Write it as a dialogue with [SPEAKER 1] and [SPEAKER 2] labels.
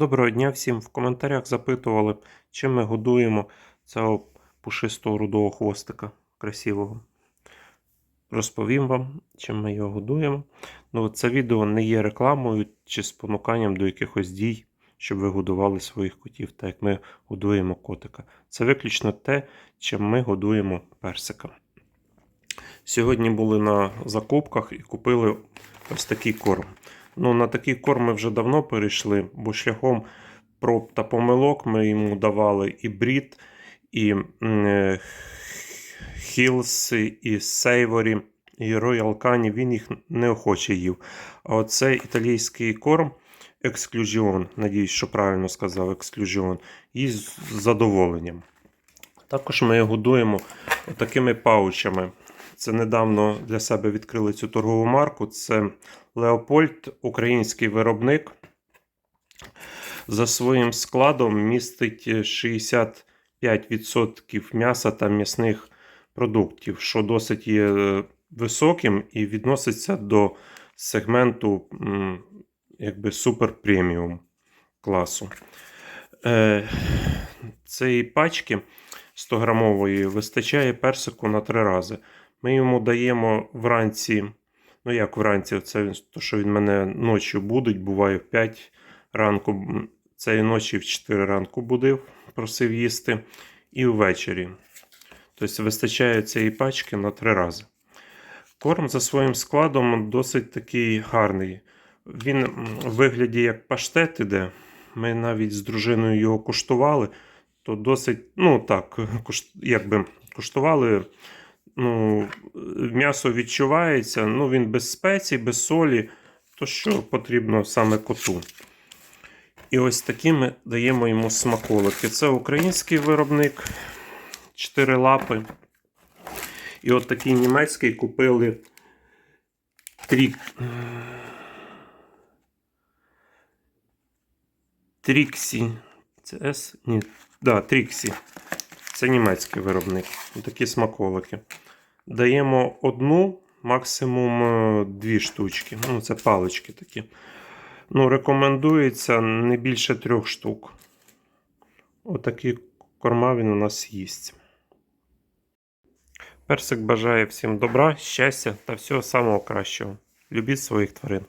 [SPEAKER 1] Доброго дня всім. В коментарях запитували, чим ми годуємо цього пушистого рудого хвостика красивого. Розповім вам, чим ми його годуємо. Ну, це відео не є рекламою чи спонуканням до якихось дій, щоб ви годували своїх котів, так як ми годуємо котика. Це виключно те, чим ми годуємо персика. Сьогодні були на закупках і купили ось такий корм. Ну, на такий корм ми вже давно перейшли, бо шляхом проб та помилок ми йому давали і брід, і Хілс, і Сейворі, і Royal Canin, він їх неохоче їв. А оцей італійський корм Ексклюжіон, надіюсь, що правильно сказав, Ексклюжіон, і з задоволенням. Також ми його годуємо такими паучами. Це недавно для себе відкрили цю торгову марку. Це Леопольд, український виробник. За своїм складом містить 65% м'яса та м'ясних продуктів, що досить є високим і відноситься до сегменту якби супер преміум класу. Е, цієї пачки 100 грамової вистачає персику на 3 рази. Ми йому даємо вранці, ну як вранці, це то, що він мене ночі будить, буває в 5 ранку, цієї ночі в 4 ранку будив, просив їсти, і ввечері. Тобто вистачає цієї пачки на 3 рази. Корм за своїм складом досить такий гарний. Він в вигляді як паштет іде. Ми навіть з дружиною його куштували, то досить, ну так, якби куштували. Ну, М'ясо відчувається, ну він без спецій, без солі, то що потрібно саме коту. І ось такі ми даємо йому смаколики. Це український виробник, 4 лапи. І от такий німецький купили трік. Тріксі. Це С? Ні. Да, Тріксі. Це німецький виробник. Такі смаколики. Даємо одну, максимум е, дві штучки. Ну, це палички такі. Ну, Рекомендується не більше трьох штук. Отакі корма він у нас їсть. Персик бажає всім добра, щастя та всього самого кращого. Любіть своїх тварин.